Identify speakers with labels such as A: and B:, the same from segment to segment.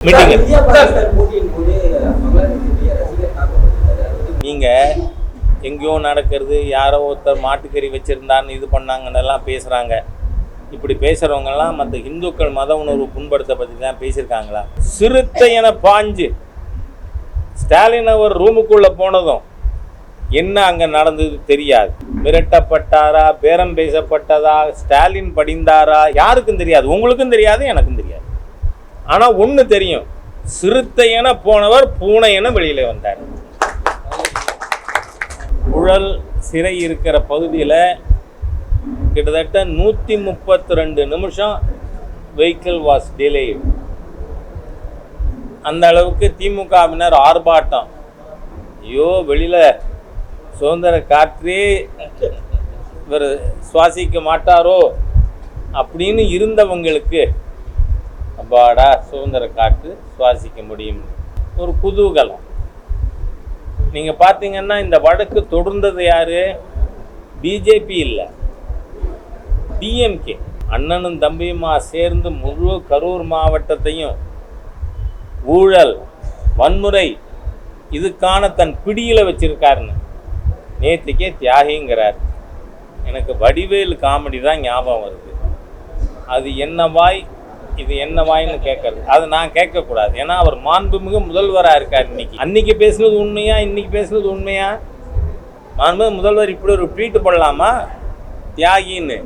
A: Meeting
B: India Pakistan போட்டியின் போது பங்களாதேஷுடைய ரசிகர் தாக்கப்பட்டிருக்காரு அது வந்து
A: நீங்க எங்கேயோ நடக்கிறது யாரோ ஒருத்தர் மாட்டுக்கறி வச்சிருந்தான்னு இது பண்ணாங்கன்னு எல்லாம் பேசுறாங்க. இப்படி பேசுறவங்க எல்லாம் மற்ற இந்துக்கள் மத உணர்வு புண்படுத்த பத்தி தான் பேசியிருக்காங்களா? சிறுத்தை என பாஞ்சு. ஸ்டாலின் அவர் ரூமுக்குள்ள போனதும் என்ன அங்க நடந்தது தெரியாது. மிரட்டப்பட்டாரா பேரம் பேசப்பட்டதா ஸ்டாலின் படிந்தாரா யாருக்கும் தெரியாது. உங்களுக்கும் தெரியாது எனக்கும் தெரியாது. ஆனா ஒன்று தெரியும். சிறுத்தை என போனவர் பூனை என வெளியில வந்தார். குழல் சிறை இருக்கிற பகுதியில் கிட்டத்தட்ட நூற்றி முப்பத்தி ரெண்டு நிமிஷம் வெஹிக்கிள் வாஸ் டிலே அந்த அளவுக்கு திமுகவினர் ஆர்ப்பாட்டம். ஐயோ வெளியில் சுதந்திர காற்றே இவர் சுவாசிக்க மாட்டாரோ அப்படின்னு இருந்தவங்களுக்கு அப்பாடா சுதந்திர காற்று சுவாசிக்க முடியும். ஒரு குதூகலம். நீங்கள் பார்த்தீங்கன்னா இந்த வழக்கு தொடர்ந்தது யார்? பிஜேபி இல்லை. டிஎம்கே. அண்ணனும் தம்பியுமா சேர்ந்து முழு கரூர் மாவட்டத்தையும் ஊழல் வன்முறை இதுக்கான தன் பிடியில் வச்சிருக்காருன்னு. நேற்றுக்கே தியாகிங்கிறார். எனக்கு வடிவேல் காமெடி தான் ஞாபகம் வருது. அது என்ன வாய் இது என்ன வாய்ன்னு கேட்கறது. அது நான் கேட்கக்கூடாது. ஏன்னா அவர் மாண்புமிகு முதல்வராக இருக்கார் இன்னைக்கு. அன்னைக்கு பேசுனது உண்மையா? இன்னைக்கு பேசுனது உண்மையா? மாண்புமிகு முதல்வர் இப்படி ஒரு ட்வீட் பண்ணலாமா தியாகின்னு.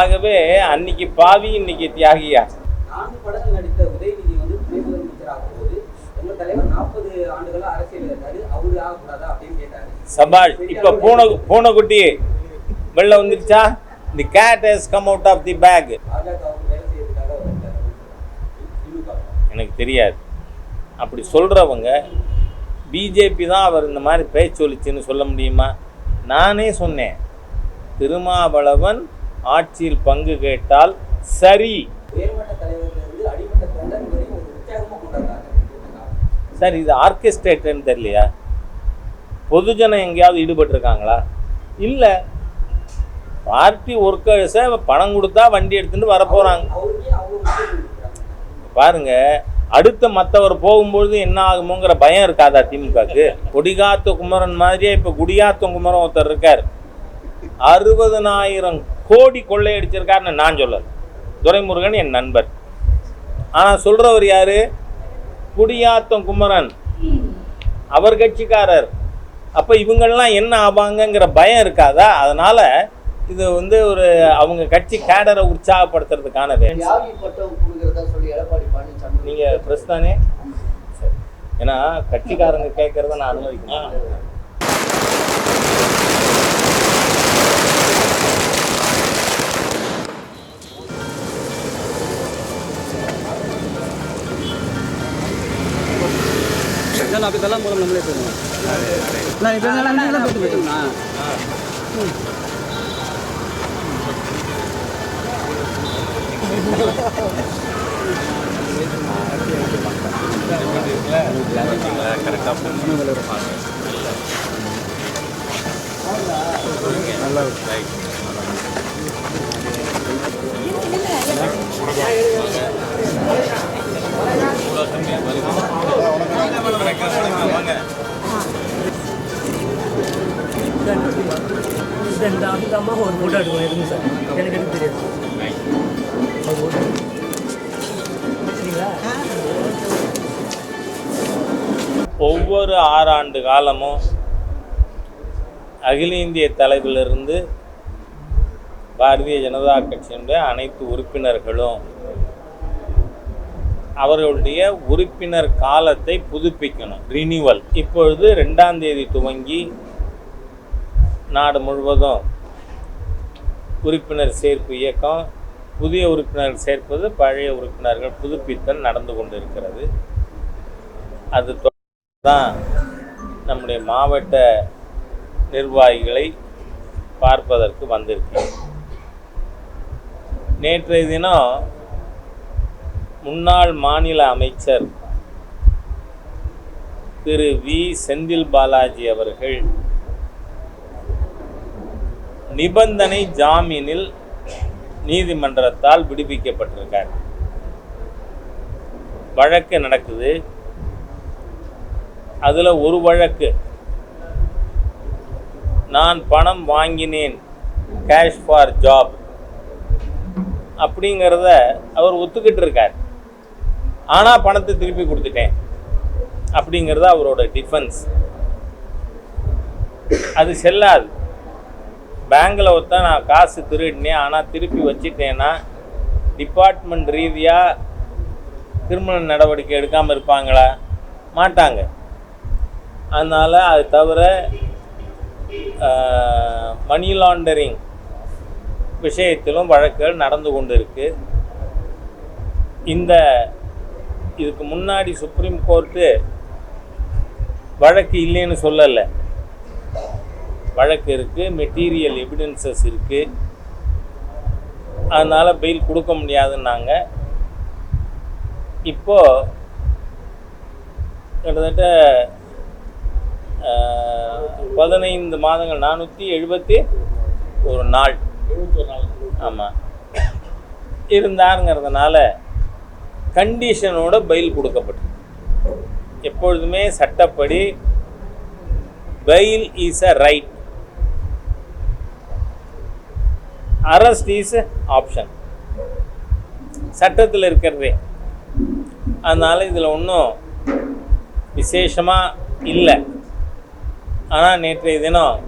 A: ஆகவே அன்னைக்கு பாவி இன்னைக்கு தியாகியா?
B: நான்கு படங்கள் நடித்த உதயநிதி வந்து துணை முதலமைச்சர் ஆகும்போது உங்க தலைவர் நாற்பது ஆண்டுகளா அரசியல் இருக்காரு. அவரு ஆகக்கூடாதா அப்படின்னு கேட்டாரு.
A: சபாஷ் இப்போ பூனை பூனைக்குட்டி வெளில வந்துருச்சா? The cat has come out of the bag
B: பாஜகவுக்கு வேலை செய்யறதுக்காக வந்தாரு திமுக
A: எனக்கு தெரியாது. அப்படி சொல்கிறவங்க பிஜேபி தான் அவர் இந்த மாதிரி பேச்சு சொல்ல முடியுமா? நானே சொன்னேன் திருமாவளவன் ஆட்சியில் பங்கு கேட்டால் சரி. சார் இது ஆர்கெஸ்ட்ரேட்டர்னு தெரியலையா? பொதுஜனம் எங்கேயாவது ஈடுபட்டிருக்காங்களா? இல்லை. பார்ட்டி ஒர்க்கர்ஸை பணம் கொடுத்தா வண்டி எடுத்துகிட்டு வர போகிறாங்க
B: அவருக்கே
A: அடுத்த மற்றவர் போகும்பொழுது என்ன ஆகுமோங்கிற பயம் இருக்காதா திமுகக்கு? கொடிகாத்த குமரன் மாதிரியே இப்போ குடியாத்த குமரன் ஒருத்தர் இருக்கார். அறுபதனாயிரம் கோடி கொள்ளையடிச்சிருக்காருன்னு நான் சொல்லல. துரைமுருகன் என் நண்பர். ஆனால் சொல்றவர் யாரு? குடியாத்தம் குமரன். அவர் கட்சிக்காரர். அப்போ இவங்கள்லாம் என்ன ஆவாங்கங்கிற பயம் இருக்காதா? அதனால இது வந்து ஒரு அவங்க கட்சி கேடரை உற்சாகப்படுத்துறதுக்கான வேலை
C: தியாகி பட்டம் கொடுக்கறதா சொல்லி எடப்பாடி
A: நீங்க பிரஸ் தானே சரி. ஏன்னா கட்சிக்காரங்க கேட்கறத நான் அனுமதிக்கணும்
D: இதெல்லாம் அப்படி இதெல்லாம் மூலம் நம்மளே போயிடணும் நான் இப்போ இதெல்லாம் நீங்களும் போட்டு போயிட்டோம்னா
E: இந்த அந்த அம்மா ஒரு ஃபோட்டோ எடுக்கணும். எதுவும் சார் எனக்கு எதுவும் தெரியாது. ஒரு photo.
A: ஒவ்வொரு ஆறாண்டு காலமும் அகில இந்திய தலைவிலிருந்து பாரதிய ஜனதா கட்சியினுடைய அனைத்து உறுப்பினர்களும் அவர்களுடைய உறுப்பினர் காலத்தை புதுப்பிக்கணும். ரினியூவல் இப்பொழுது ரெண்டாம் தேதி துவங்கி நாடு முழுவதும் உறுப்பினர் சேர்ப்பு இயக்கம் புதிய உறுப்பினர்கள் சேர்ப்பது பழைய உறுப்பினர்கள் புதுப்பித்தல் நடந்து கொண்டிருக்கிறது. அது தான் நம்முடைய மாவட்ட நிர்வாகிகளை பார்ப்பதற்கு வந்திருக்கிறேன் நேற்றைய தினம் முன்னாள் மாநில அமைச்சர் திரு வி. செந்தில் பாலாஜி அவர்கள் நிபந்தனை ஜாமீனில் நீதிமன்றத்தால் விடுவிக்கப்பட்டிருக்கார். வழக்கு நடக்குது. அதில் ஒரு வழக்கு. நான் பணம் வாங்கினேன். கேஷ் ஃபார் ஜாப் அப்படிங்கிறத அவர் ஒத்துக்கிட்டு இருக்கார். ஆனால் பணத்தை திருப்பி கொடுத்துட்டேன். அப்படிங்கிறது அவரோட டிஃபென்ஸ் அது செல்லாது. பேங்கில் ஒருத்தன் நான் காசு திருடினேன் ஆனால் திருப்பி வச்சுட்டேன்னா டிபார்ட்மெண்ட் ரீதியாக கிரிமினல் நடவடிக்கை எடுக்காமல் இருப்பாங்களா? மாட்டாங்க. அதனால் அது தவிர மணி லாண்டரிங் விஷயத்திலும் வழக்குகள் நடந்து கொண்டு இருக்கு இந்த இதுக்கு முன்னாடி சுப்ரீம் கோர்ட்டு வழக்கு இல்லைன்னு சொல்லலை. வழக்கு இருக்குது மெட்டீரியல் எவிடன்சஸ் இருக்குது அதனால் பெயில் கொடுக்க முடியாதுன்னாங்க. இப்போது கிட்டத்தட்ட பதினைந்து மாதங்கள் நானூற்றி எழுபத்தி ஒரு நாள். ஆமாம் இருந்தாருங்கிறதுனால கண்டிஷனோட பெயில் கொடுக்கப்பட்டது. எப்பொழுதுமே சட்டப்படி bail is a right arrest is option சட்டத்தில் இருக்கிறதே. அதனால் இதில் ஒன்றும் விசேஷமாக இல்லை. ஆனால் நேற்றைய தினம்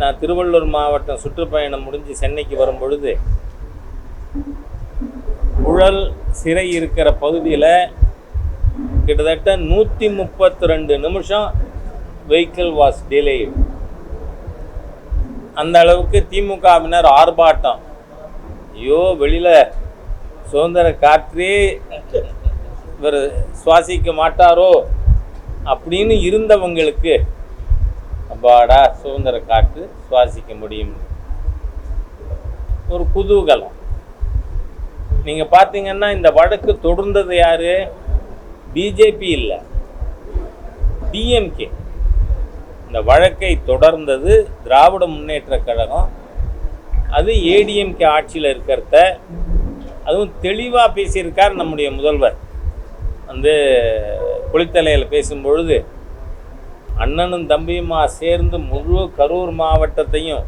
A: நான் திருவள்ளூர் மாவட்டம் சுற்றுப்பயணம் முடிஞ்சு சென்னைக்கு வரும் பொழுது குழல் சிறை இருக்கிற பகுதியில் கிட்டத்தட்ட நூற்றி முப்பத்தி ரெண்டு நிமிஷம் வெஹிக்கிள் வாஸ் டிலேடு அந்த அளவுக்கு திமுகவினர் ஆர்ப்பாட்டம். ஐயோ வெளியில் சுதந்திர காற்றே இவர் சுவாசிக்க மாட்டாரோ அப்படின்னு இருந்தவங்களுக்கு அப்பாடா சுதந்திர காற்று சுவாசிக்க முடியும். ஒரு குதூகலம். நீங்கள் பார்த்தீங்கன்னா இந்த வழக்கு தொடர்ந்தது யார்? பிஜேபி இல்லை. டிஎம்கே. இந்த வழக்கை தொடர்ந்தது திராவிட முன்னேற்றக் கழகம். அது ஏடிஎம்கே ஆட்சியில் இருக்கிறத அதுவும் தெளிவாக பேசியிருக்கார் நம்முடைய முதல்வர். வந்து குளித்தலையில் பேசும்பொழுது அண்ணனும் தம்பியுமா சேர்ந்து முழு கரூர் மாவட்டத்தையும்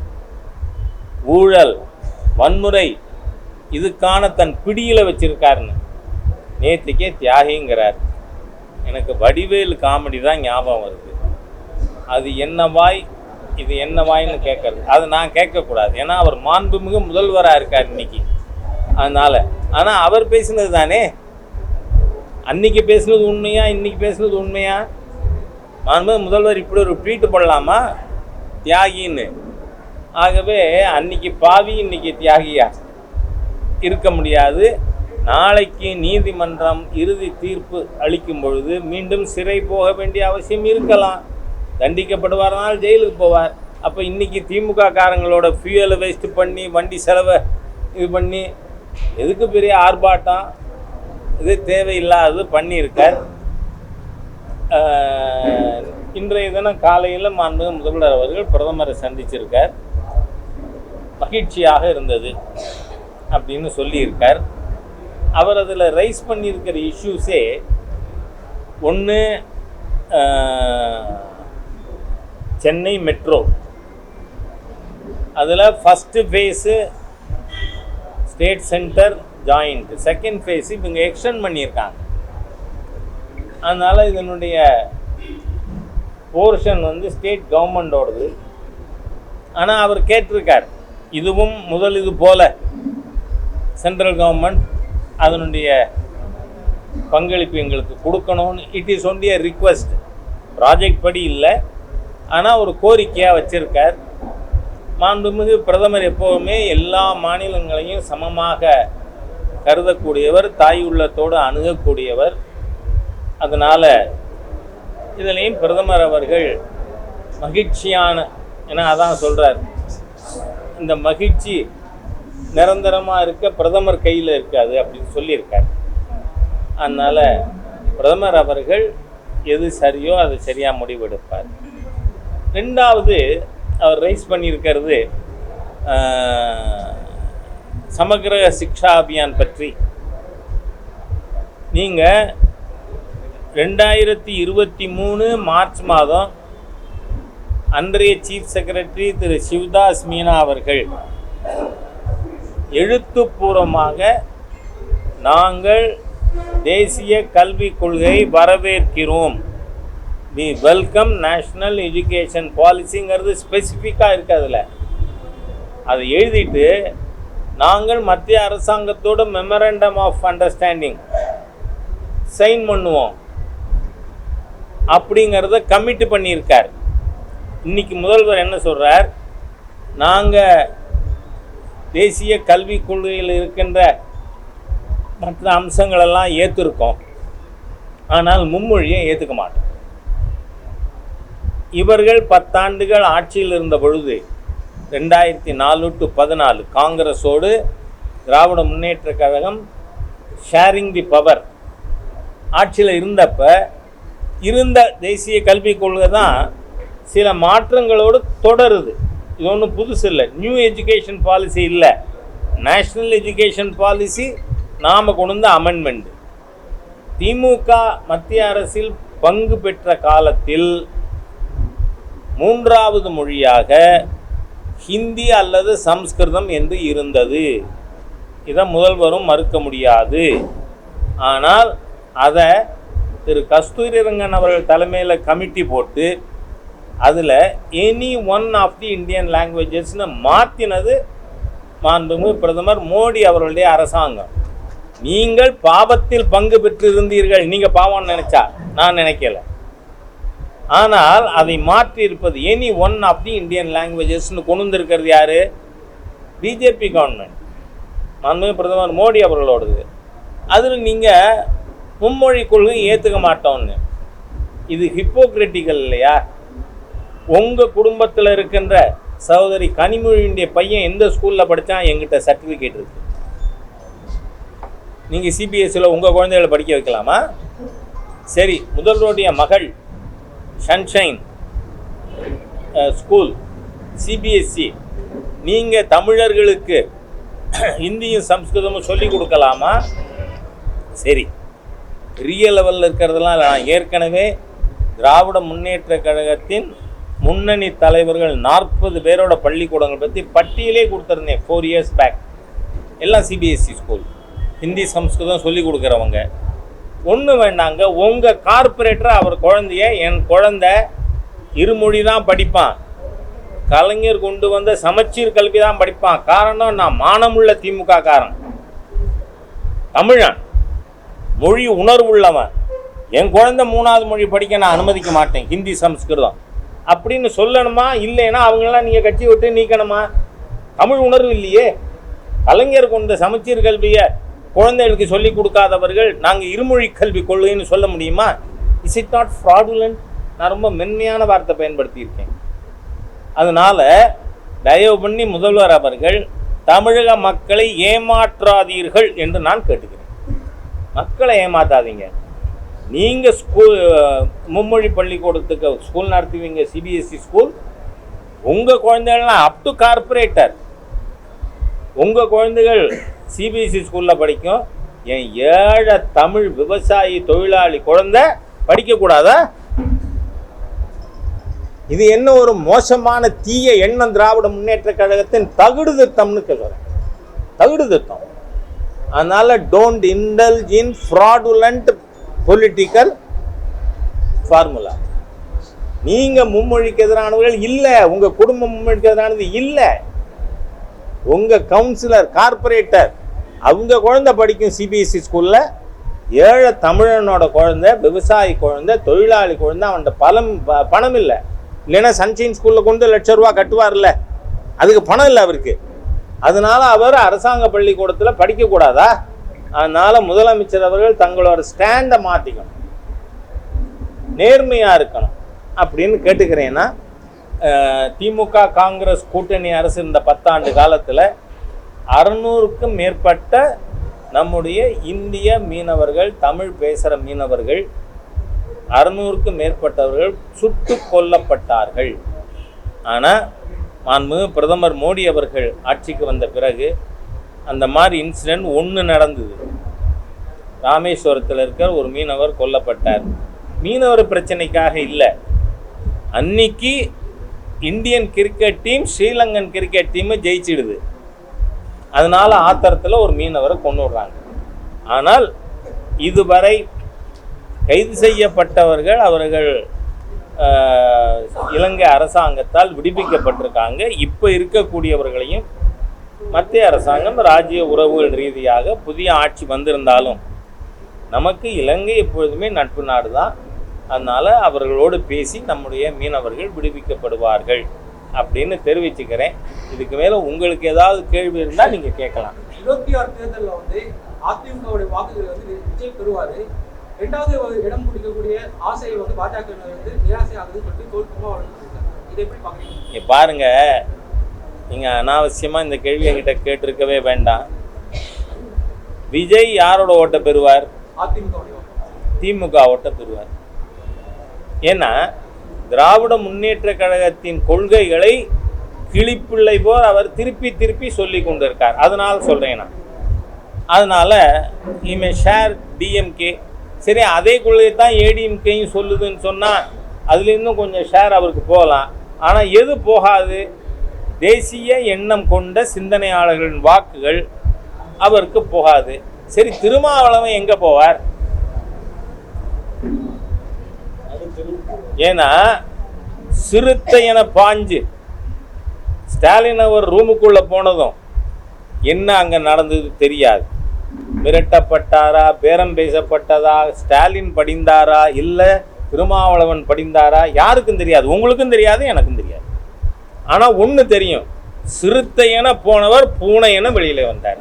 A: ஊழல் வன்முறை இதுக்கான தன் பிடியில் வச்சிருக்காருன்னு நேற்றுக்கே தியாகிங்கிறார். எனக்கு வடிவேல் காமெடி தான் ஞாபகம் வருது. அது என்ன வாய் இது என்னவாய்னு கேட்கறது. அது நான் கேட்கக்கூடாது. ஏன்னா அவர் மாண்புமிகு முதல்வராக இருக்கார் இன்னைக்கு. அதனால. ஆனால் அவர் பேசினது தானே? அன்னைக்கு பேசுனது உண்மையா? இன்னைக்கு பேசுனது உண்மையா? மாண்புமிகு முதல்வர் இப்படி ஒரு ட்வீட் பண்ணலாமா தியாகின்னு. ஆகவே அன்னைக்கு பாவி இன்னைக்கு தியாகியா? இருக்க முடியாது. நாளைக்கு நீதிமன்றம் இறுதி தீர்ப்பு அளிக்கும் பொழுது மீண்டும் சிறை போக வேண்டிய அவசியம் இருக்கலாம். தண்டிக்கப்படுவார்னால் ஜெயிலுக்கு போவார். அப்போ இன்றைக்கி திமுக காரங்களோட ஃபியூயலை வேஸ்ட்டு பண்ணி வண்டி செலவை இது பண்ணி எதுக்கு பெரிய ஆர்ப்பாட்டம்? இது தேவையில்லாதது பண்ணியிருக்கார். இன்றைய தினம் காலையில் மாண்பு முதல்வர் அவர்கள் பிரதமரை சந்திச்சிருக்கார். மகிழ்ச்சியாக இருந்தது அப்படின்னு சொல்லியிருக்கார். அவர் அதில் ரைஸ் பண்ணியிருக்கிற இஷ்யூஸே ஒன்று சென்னை மெட்ரோ. அதில் first phase state centre joint second phase இவங்க எக்ஸ்டெண்ட் பண்ணியிருக்காங்க. அதனால் இதனுடைய போர்ஷன் வந்து ஸ்டேட் கவர்மெண்டோடது ஆனால் அவர் கேட்டிருக்கார் இதுவும் முதல் இது போல. சென்ட்ரல் கவர்மெண்ட் அதனுடைய பங்களிப்பு எங்களுக்கு கொடுக்கணும்னு. It is only a request project படி இல்லை. ஆனால் ஒரு கோரிக்கையாக வச்சிருக்கார். மாண்புமிகு பிரதமர் எப்போவுமே எல்லா மாநிலங்களையும் சமமாக கருதக்கூடியவர் தாய் உள்ளத்தோடு அணுகக்கூடியவர். அதனால் இதுலேயும் பிரதமர் அவர்கள் மகிழ்ச்சியான ஏன்னா அதான் சொல்கிறார் இந்த மகிழ்ச்சி நிரந்தரமாக இருக்க பிரதமர் கையில் இருக்காது அப்படின்னு சொல்லியிருக்கார். அதனால் பிரதமர் அவர்கள் எது சரியோ அது சரியாக முடிவெடுப்பார். ரெண்டாவது அவர் ரைஸ் பண்ணியிருக்கிறது ஆஹ், சமக்கிர சிக்ஷா அபியான் பற்றி. நீங்கள் ரெண்டாயிரத்தி இருபத்தி மூணு மார்ச் மாதம் அன்றைய சீஃப் செக்ரட்டரி திரு சிவதாஸ் மீனா அவர்கள் எழுத்துப்பூர்வமாக நாங்கள் தேசிய கல்விக் கொள்கையை வரவேற்கிறோம். வி வெல்கம் நேஷ்னல் எஜுகேஷன் பாலிசிங்கிறது ஸ்பெசிஃபிக்காக இருக்கு அதில். அதை எழுதிட்டு நாங்கள் மத்திய அரசாங்கத்தோட மெமரண்டம் ஆஃப் அண்டர்ஸ்டாண்டிங் சைன் பண்ணுவோம். அப்படிங்கிறத கமிட் பண்ணியிருக்கார். இன்னைக்கு முதல்வர் என்ன சொல்கிறார் நாங்கள் தேசிய கல்விக் கொள்கையில் இருக்கின்ற மற்ற அம்சங்களெல்லாம் ஏற்றிருக்கோம் ஆனால் மும்மொழியை ஏற்றுக்க மாட்டோம். இவர்கள் பத்தாண்டுகள் ஆட்சியில் இருந்த பொழுது ரெண்டாயிரத்தி நாலு டு பதினாலு காங்கிரஸோடு Dravida Munnetra Kazhagam sharing the power ஆட்சியில் இருந்தப்ப இருந்த தேசிய கல்விக் கொள்கை தான் சில மாற்றங்களோடு தொடருது. இது ஒன்றும் புதுசு இல்லை. நியூ எஜுகேஷன் பாலிசி இல்லை. நேஷ்னல் எஜுகேஷன் பாலிசி நாம் கொண்டு வந்த அமெண்ட்மெண்ட் திமுக மத்திய அரசில் பங்கு பெற்ற காலத்தில் மூன்றாவது மொழியாக ஹிந்தி அல்லது சம்ஸ்கிருதம் என்று இருந்தது. இதை முதல்வரும் மறுக்க முடியாது. ஆனால் அதை திரு கஸ்தூரிரங்கன் அவர்கள் தலைமையில் கமிட்டி போட்டு அதில் any one of the Indian லாங்குவேஜஸ்னு மாற்றினது மாண்புமிகு பிரதமர் மோடி அவர்களுடைய அரசாங்கம். நீங்கள் பாவத்தில் பங்கு பெற்றிருந்தீர்கள். நீங்கள் பாவம்னு நினச்சா? நான் நினைக்கல. ஆனால் அதை மாற்றி இருப்பது any one of the Indian லாங்குவேஜஸ்னு கொண்டு வந்திருக்கிறது யார்? பிஜேபி கவர்மெண்ட் மாண்புமிகு பிரதமர் மோடி அவர்களோடது. அதில் நீங்கள் மும்மொழி கொள்கை ஏற்றுக்க மாட்டோம்னு. இது ஹிப்போக்ரிட்டிக்கல் இல்லையா? உங்கள் குடும்பத்தில் இருக்கின்ற சகோதரி கனிமொழியுடைய பையன் எந்த ஸ்கூலில் படித்தான் எங்கிட்ட சர்டிஃபிகேட் இருக்கு. நீங்கள் சிபிஎஸ்சியில் உங்கள் குழந்தைகளை படிக்க வைக்கலாமா? சரி முதல்வருடைய மகள் சன்ஷைன் ஸ்கூல் சிபிஎஸ்சி நீங்கள் தமிழர்களுக்கு ஹிந்தியும் சம்ஸ்கிருதமும் சொல்லி கொடுக்கலாமா? சரி. பெரிய லெவலில் இருக்கிறதெல்லாம் நான் ஏற்கனவே திராவிட முன்னேற்ற கழகத்தின் முன்னணி தலைவர்கள் நாற்பது பேரோட பள்ளிக்கூடங்கள் பற்றி பட்டியலே கொடுத்துருந்தேன் ஃபோர் இயர்ஸ் பேக் எல்லாம் சிபிஎஸ்சி ஸ்கூல் ஹிந்தி சம்ஸ்கிருதம் சொல்லி கொடுக்குறவங்க. ஒன்று வேண்டாங்க. உங்கள் கார்பரேட்டர் அவர் குழந்தைய என் குழந்த இருமொழி தான் படிப்பான். கலைஞர் கொண்டு வந்த சமச்சீர் கல்வி தான் படிப்பான். காரணம் நான் மானமுள்ள திமுக காரன் தமிழன். மொழி உணர்வுள்ளவன். என் குழந்தை மூணாவது மொழி படிக்க நான் அனுமதிக்க மாட்டேன். ஹிந்தி சம்ஸ்கிருதம். அப்படின்னு சொல்லணுமா? இல்லைன்னா அவங்களாம் நீங்கள் கட்சி விட்டு நீக்கணுமா? தமிழ் உணர்வு இல்லையே. கலைஞர் கொண்ட சமச்சீர் கல்வியை குழந்தைகளுக்கு சொல்லிக் கொடுக்காதவர்கள் நாங்கள் இருமொழி கல்வி கொள்கைன்னு சொல்ல முடியுமா? இஸ் இட் நாட் ஃப்ராடுலண்ட் நான் ரொம்ப மென்மையான வார்த்தை பயன்படுத்தியிருக்கேன். அதனால தயவு பண்ணி முதல்வர் அவர்கள் தமிழக மக்களை ஏமாற்றாதீர்கள் என்று நான் கேட்டுக்கிறேன். மக்களை ஏமாற்றாதீங்க நீங்கள் ஸ்கூல் மும்மொழி பள்ளிக்கூடத்துக்கு ஸ்கூல் நடத்துவீங்க சிபிஎஸ்சி ஸ்கூல் உங்கள் குழந்தைகள்லாம் அப் டு கார்பரேட்டர் உங்கள் குழந்தைகள் சிபிஎஸ்சி ஸ்கூலில் படிக்கும். என் ஏழை தமிழ் விவசாயி தொழிலாளி குழந்தை படிக்கக்கூடாதா இது என்ன ஒரு மோசமான தீய எண்ணம் திராவிட முன்னேற்ற கழகத்தின் தகுடு திட்டம்னு சொல்கிறேன் தகுடு திட்டம் அதனால் don't indulge in fraudulent political formula நீங்கள் மும்மொழிக்கு எதிரானவர்கள் இல்லை உங்கள் குடும்பம் மும்மொழிக்கு எதிரானது இல்லை. உங்கள் கவுன்சிலர் கார்பரேட்டர் அவங்க குழந்தை படிக்கும் சிபிஎஸ்சி ஸ்கூலில் ஏழை தமிழனோட குழந்தை விவசாயி குழந்தை தொழிலாளி குழந்தை அவன்கிட்ட பலம் ப- பணம் இல்லை. இல்லைன்னா சன்ஷைன் ஸ்கூலில் கொண்டு லட்ச ரூபா கட்டுவார்ல. அதுக்கு பணம் இல்லை அவருக்கு. அதனால அவர் அரசாங்க பள்ளிக்கூடத்தில் படிக்கக்கூடாதா? அதனால் முதலமைச்சர் அவர்கள் தங்களோட ஸ்டாண்டை மாற்றிக்கணும் நேர்மையாக இருக்கணும். அப்படின்னு கேட்டுக்கிறேன்னா திமுக காங்கிரஸ் கூட்டணி அரசு இந்த பத்தாண்டு காலத்தில் அறுநூறுக்கும் மேற்பட்ட நம்முடைய இந்திய மீனவர்கள் தமிழ் பேசுகிற மீனவர்கள் அறுநூறுக்கும் மேற்பட்டவர்கள் சுட்டு கொல்லப்பட்டார்கள். ஆனால் மாண்புமிகு பிரதமர் மோடி அவர்கள் ஆட்சிக்கு வந்த பிறகு அந்த மாதிரி இன்சிடெண்ட் ஒன்று நடந்தது. ராமேஸ்வரத்தில் இருக்கிற ஒரு மீனவர் கொல்லப்பட்டார். மீனவர் பிரச்சனைக்காக இல்லை. அன்னைக்கு Indian cricket team Sri Lankan cricket டீமை ஜெயிச்சிடுது. அதனால் ஆத்திரத்தில் ஒரு மீனவரை கொண்டு விடுறாங்க. ஆனால் இதுவரை கைது செய்யப்பட்டவர்கள் அவர்கள் இலங்கை அரசாங்கத்தால் விடுவிக்கப்பட்டிருக்காங்க. இப்போ இருக்கக்கூடியவர்களையும் மத்திய அரசாங்கம் ராஜ்ய உறவுகள் ரீதியாக புதிய ஆட்சி வந்திருந்தாலும் நமக்கு இலங்கை எப்பொழுதுமே நட்பு நாடு தான் அதனால் அவர்களோடு பேசி நம்முடைய மீனவர்கள் விடுவிக்கப்படுவார்கள் அப்படின்னு தெரிவிச்சுக்கிறேன். இதுக்கு மேலே உங்களுக்கு ஏதாவது கேள்வி இருந்தால் நீங்கள் கேட்கலாம்.
F: இருபத்தி ஆறு தேர்தலில் வந்து அதிமுகவுடைய வாக்குகளை வந்து விஜய் பெறுவாரு. ரெண்டாவது இடம் பிடிக்கக்கூடிய ஆசையை வந்து பாஜக வந்து நிராசை ஆகுதுன்னு சொல்லிட்டு வளர்ந்துருக்காங்க இதை எப்படி பாக்குறீங்க
A: இங்கே பாருங்க. நீங்கள் அனாவசியமாக இந்த கேள்வி என்கிட்ட கேட்டிருக்கவே வேண்டாம். விஜய் யாரோட ஓட்டை பெறுவார்?
F: வாக்கு.
A: திமுக ஓட்டை பெறுவார். ஏன்னா திராவிட முன்னேற்ற கழகத்தின் கொள்கைகளை கிளிப்பிள்ளை போல் அவர் திருப்பி திருப்பி சொல்லி கொண்டிருக்கார். அதனால் சொல்கிறேன் நான். அதனால் இமே ஷேர் டிஎம்கே சரி அதே கொள்கை தான் ஏடிஎம்கேயும் சொல்லுதுன்னு சொன்னால் அதுலேருந்தும் இன்னும் கொஞ்சம் ஷேர் அவருக்கு போகலாம். ஆனால் எது போகாது? தேசிய எண்ணம் கொண்ட சிந்தனையாளர்களின் வாக்குகள் அவருக்கு போகாது. சரி திருமாவளவன் எங்கே போவார்? ஏன்னா சிறுத்தை என பாஞ்சு. ஸ்டாலின் அவர் ரூமுக்குள்ள போனதும் என்ன அங்க நடந்தது தெரியாது. மிரட்டப்பட்டாரா பேரம் பேசப்பட்டதா ஸ்டாலின் படிந்தாரா இல்ல திருமாவளவன் படிந்தாரா யாருக்கும் தெரியாது. உங்களுக்கும் தெரியாது எனக்கும் தெரியாது. ஆனா ஒண்ணு தெரியும். சிறுத்தை என போனவர் பூனை என வெளியில வந்தார்.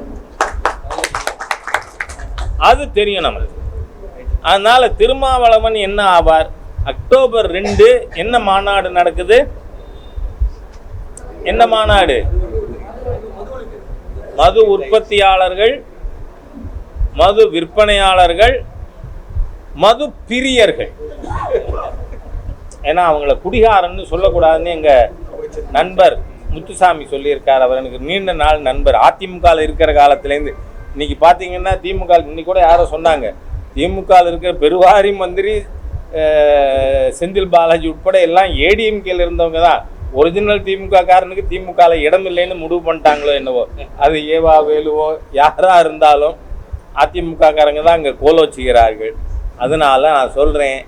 A: அது தெரியும் நம்மளுக்கு. அதனால திருமாவளவன் என்ன ஆவார்? அக்டோபர் ரெண்டு என்ன மாநாடு நடக்குது? என்ன மாநாடு? மது உற்பத்தியாளர்கள் மது விற்பனையாளர்கள் மது பிரியர்கள். ஏன்னா அவங்கள குடிகாரன்னு சொல்லக்கூடாதுன்னு எங்க நண்பர் முத்துசாமி சொல்லியிருக்கார். அவர் எனக்கு நீண்ட நாள் நண்பர். அதிமுகவில் இருக்கிற காலத்துலேருந்து இன்னைக்கு பார்த்தீங்கன்னா திமுக இன்னைக்கு கூட யாரோ சொன்னாங்க. திமுக இருக்கிற பெருவாரி மந்திரி செந்தில் பாலாஜி உட்பட எல்லாம் ஏடிஎம்கேல இருந்தவங்க தான். ஒரிஜினல் திமுக காரனுக்கு திமுகவில் இடம் இல்லைன்னு முடிவு பண்ணிட்டாங்களோ என்னவோ. அது ஏவா வேலுவோ யாராக இருந்தாலும் அதிமுக காரங்க தான் அங்கே கோல வச்சுக்கிறார்கள். அதனால நான் சொல்கிறேன்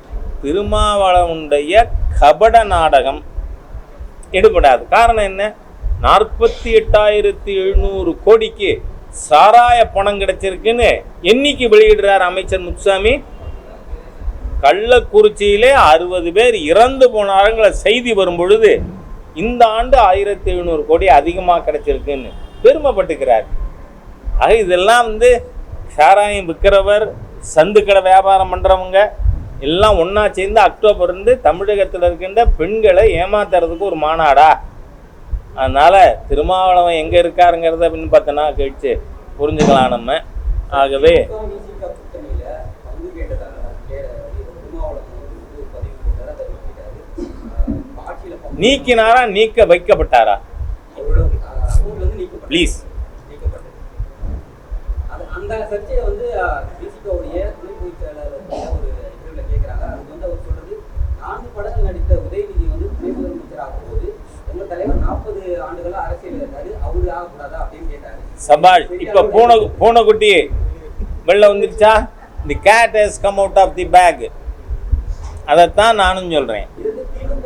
A: திருமாவளவனுடைய கபட நாடகம் எடுபடாது. காரணம் என்ன? நாற்பத்தி எட்டாயிரத்தி எழுநூறு கோடிக்கு சாராய பணம் கிடைச்சிருக்குன்னு என்னைக்கு வெளியிடுறார் அமைச்சர் முத்துசாமி. கள்ளக்குறிச்சியிலே அறுபது பேர் இறந்து போனாருங்கிற செய்தி வரும் பொழுது இந்த ஆண்டு ஆயிரத்தி எழுநூறு கோடி அதிகமாக கிடைச்சிருக்குன்னு பெருமைப்பட்டுக்கிறார். ஆக இதெல்லாம் வந்து சாராயம் விற்கிறவர் சந்துக்கடை வியாபாரம் பண்ணுறவங்க எல்லாம் ஒன்றா சேர்ந்து அக்டோபர் இருந்து தமிழகத்தில் இருக்கின்ற பெண்களை ஏமாத்துறதுக்கு ஒரு மாநாடா? அதனால் திருமாவளவன் எங்கே இருக்காருங்கிறத அப்படின்னு பார்த்தோன்னா கழிச்சு புரிஞ்சுக்கலாம் நம்ம. ஆகவே
B: விசிக கூட்டணியில பங்கு கேட்டதாக திருமாவளவன் வந்து பதிவு போட்டார் அதை நீக்கிட்டாரு ஆஹ் ஆட்சியில பங்கு
A: நீக்கினாரா நீக்க வைக்கப்பட்டாரா? ப்ளீஸ்
B: அந்த சர்ச்சையை வந்து விசிகாவுடைய துணை பொதுச் செயலாளர் ஒரு இன்டர்வியூல கேட்குறாங்க அதுக்கு வந்து அவர் சொல்றது நான்கு படங்கள் நடித்த உதயநிதி வந்து துணை முதலமைச்சர் ஆகும்போது உங்க தலைவர் நாற்பது ஆண்டுகளா அரசியல் இருக்காரு அவரு ஆகக்கூடாதா அப்படின்னு கேட்டாரு.
A: சபாஷ் இப்போ பூனை பூனைக்குட்டி வெளில வந்துருச்சா? The cat has come out of the bag அதைத்தான் நானும் சொல்கிறேன்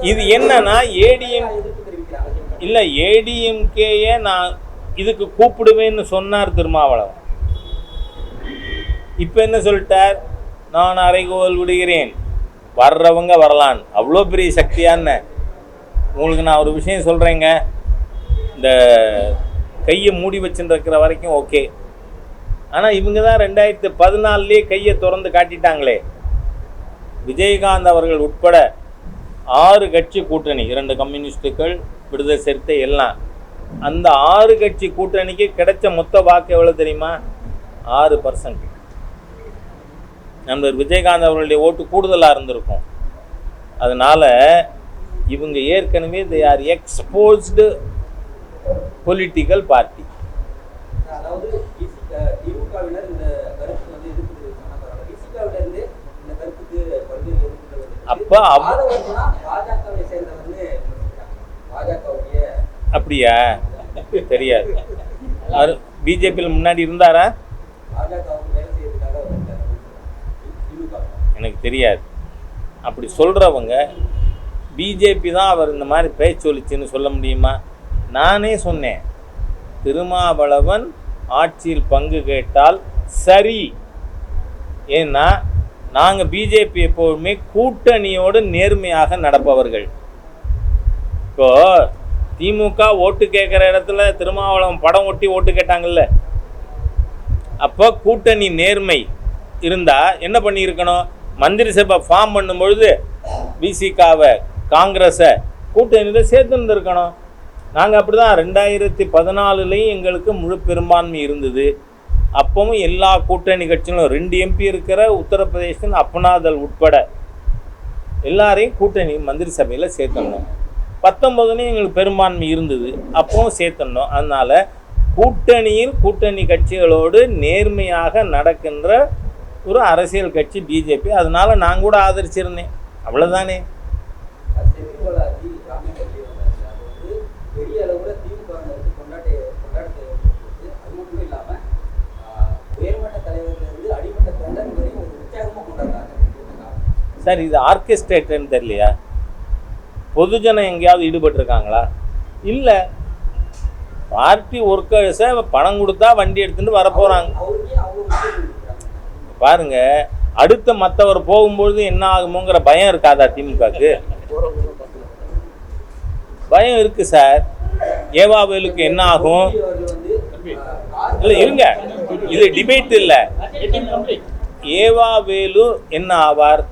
B: இது
A: என்னன்னா ஏடிஎம் இல்லை ஏடிஎம்கேயே நான் இதுக்கு கூப்பிடுவேன்னு சொன்னார் திருமாவளவன். இப்போ என்ன சொல்லிட்டார்? நான் அறைகோல் விடுகிறேன். வர்றவங்க வரலான். அவ்வளோ பெரிய சக்தியான உங்களுக்கு நான் ஒரு விஷயம் சொல்கிறேங்க இந்த கையை மூடி வச்சுருக்கிற வரைக்கும் ஓகே. ஆனால் இவங்க தான் ரெண்டாயிரத்து பதினாலுலேயே கையை திறந்து காட்டிட்டாங்களே. விஜயகாந்த் அவர்கள் உட்பட ஆறு கட்சி கூட்டணி இரண்டு கம்யூனிஸ்டுகள் விடுதலை சிறுத்தை எல்லாம். அந்த ஆறு கட்சி கூட்டணிக்கு கிடைச்ச மொத்த வாக்கு எவ்வளோ தெரியுமா? ஆறு பர்சன்ட் நண்பர் விஜயகாந்த் அவர்களுடைய ஓட்டு கூடுதலாக இருந்திருக்கும். அதனால் இவங்க ஏற்கனவே they are exposed political party
B: அதாவது திமுகவினர் இந்த கருத்து வந்து எதிர்ப்பு தெரிவிச்சாங்க பாஜகவுடைய
A: அப்படியா? தெரியாது. அவர் பிஜேபியில் முன்னாடி இருந்தாரா? எனக்கு தெரியாது. அப்படி சொல்கிறவங்க பிஜேபி தான் அவர் இந்த மாதிரி பேச்சு சொல்லிச்சுன்னு சொல்ல முடியுமா? நானே சொன்னேன் திருமாவளவன் ஆட்சியில் பங்கு கேட்டால் சரி. ஏன்னா நாங்கள் பிஜேபி எப்போதுமே கூட்டணியோடு நேர்மையாக நடப்பவர்கள். இப்போ திமுக ஓட்டு கேட்குற இடத்துல திருமாவளவன் படம் ஒட்டி ஓட்டு கேட்டாங்கல்ல. அப்போ கூட்டணி நேர்மை இருந்தால் என்ன பண்ணியிருக்கணும்? மந்திரி சபை ஃபார்ம் பண்ணும்பொழுது பிசிகாவை காங்கிரஸை கூட்டணியில் சேர்த்துருந்துருக்கணும். நாங்கள் அப்படி தான் ரெண்டாயிரத்தி பதினாலுலேயும் எங்களுக்கு முழு பெரும்பான்மை இருந்தது. அப்பவும் எல்லா கூட்டணி கட்சிகளும் ரெண்டு எம்பி இருக்கிற உத்தரப்பிரதேசத்தின் அப்னாதல் உட்பட எல்லாரையும் கூட்டணி மந்திரி சபையில் சேர்த்தணும் பத்தொம்பதுலேயும் எங்களுக்கு பெரும்பான்மை இருந்தது. அப்பவும் சேர்த்தணும் அதனால் கூட்டணியில் கூட்டணி கட்சிகளோடு நேர்மையாக நடக்கின்ற ஒரு அரசியல் கட்சி பிஜேபி அதனால் நான் கூட ஆதரிச்சிருந்தேன். அவ்வளோதானே சார் இது ஆர்கெஸ்ட்ரேட்டர்னு தெரியலையா? பொதுஜனம் எங்கேயாவது ஈடுபட்டிருக்காங்களா? இல்லை. பார்ட்டி ஒர்க்கர்ஸை பணம் கொடுத்தா வண்டி எடுத்துகிட்டு வர போகிறாங்க பாருங்க அடுத்த மற்றவர் போகும்பொழுது என்ன ஆகுமோங்கிற பயம் இருக்காதா திமுகக்கு? பயம் இருக்கு சார். ஏவாவேலுக்கு என்ன ஆகும்? இல்லை இருங்க. இது டிபேட் இல்லை. ஏவாவேலு என்ன ஆவார்?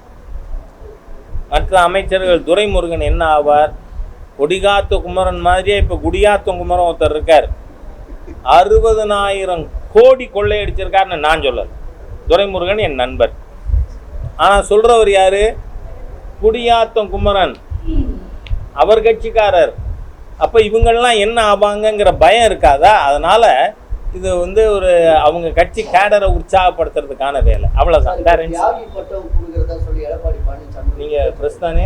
A: மற்ற அமைச்சர்கள் துரைமுருகன் என்ன ஆவார்? கொடிகாத்த குமரன் மாதிரியே இப்போ குடியாத்த குமரன் ஒருத்தர் இருக்கார். அறுபதனாயிரம் கோடி கொள்ளையடிச்சிருக்காருன்னு நான் சொல்லல. துரைமுருகன் என் நண்பர். ஆனால் சொல்கிறவர் யார்? குடியாத்தம் குமரன். அவர் கட்சிக்காரர். அப்போ இவங்கெல்லாம் என்ன ஆவாங்கங்கிற பயம் இருக்காதா? அதனால் இது வந்து ஒரு அவங்க கட்சி கேடரை உற்சாகப்படுத்துறதுக்கான வேலை. அவ்வளோதான் நீங்கள் ப்ரெஸ் தானே?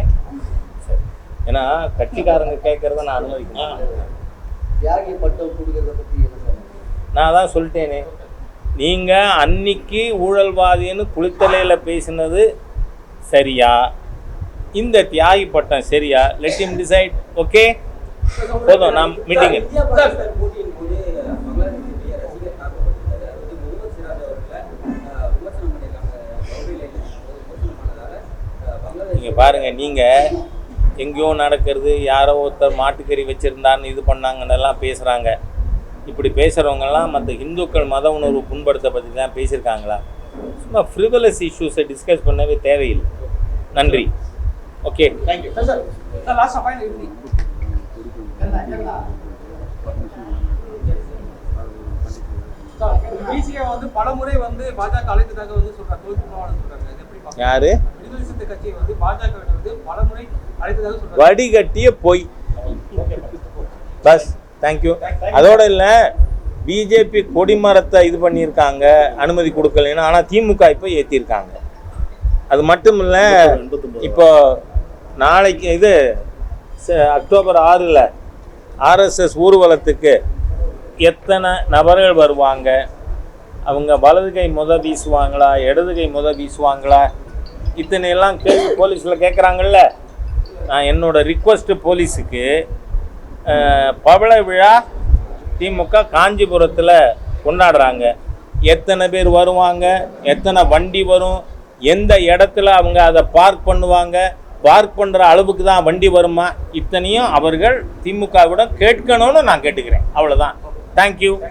A: ஏன்னா கட்சிக்காரங்க கேட்குறத நான் அனுமதிக்கணும்.
C: தியாகி பட்டம் கொடுக்கறத பத்தி என்ன சார்
A: நான் தான் சொல்லிட்டேனே. நீங்கள் அன்னைக்கு ஊழல்வாதின்னு குளித்தலையில் பேசினது சரியா? இந்த தியாகி பட்டம் சரியா? லெட் him டிசைட் ஓகே போதும் நான் மீட்டிங் நீங்கள் எங்கேயோ நடக்கிறது யாரோ ஒருத்தர் மாட்டுக்கறி வச்சுருந்தான்னு இது பண்ணாங்கன்னெல்லாம் பேசுகிறாங்க இப்படி பேசுகிறவங்கெல்லாம் மற்ற இந்துக்கள் மத உணர்வு புண்படுத்த பற்றி தான் பேசியிருக்காங்களா? சும்மா ஃப்ரிவலஸ் இஷ்யூஸை டிஸ்கஸ் பண்ணவே தேவையில்லை. நன்றி. ஓகே தேங்க்யூ
F: பிசிஏ வந்து பலமுறை வந்து பாஜக அழைத்ததாக வந்து சொல்றாங்க?
A: யாரு?
F: விடுதலை சிறுத்தை கட்சியை வந்து பாஜக வந்து பலமுறை அழைத்ததாக சொல்றாங்க.
A: வடிகட்டிய பொய். பஸ் தேங்க்யூ அதோட இல்லை பிஜேபி கொடிமரத்தை இது பண்ணியிருக்காங்க அனுமதி கொடுக்கலைன்னா ஆனால் திமுக இப்போ ஏற்றிருக்காங்க அது மட்டும் இல்லை இப்போ நாளைக்கு இது ச- அக்டோபர் ஆறில் ஆர்எஸ்எஸ் ஊர்வலத்துக்கு எத்தனை நபர்கள் வருவாங்க? அவங்க வலது கை முத வீசுவாங்களா இடது கை முத வீசுவாங்களா? இத்தனை எல்லாம் கேள்வி போலீஸில் கேட்குறாங்கல்ல நான் என்னோட ரிக்வஸ்ட்டு போலீஸுக்கு பவள விழா திமுக காஞ்சிபுரத்தில் கொண்டாடுறாங்க. எத்தனை பேர் வருவாங்க எத்தனை வண்டி வரும் எந்த இடத்துல அவங்க அதை பார்க் பண்ணுவாங்க பார்க் பண்ணுற அளவுக்கு தான் வண்டி வருமா இத்தனையும் அவர்கள் திமுகவிடம் கேட்கணும்னு நான் கேட்டுக்கிறேன். அவ்வளோதான் தேங்க்யூ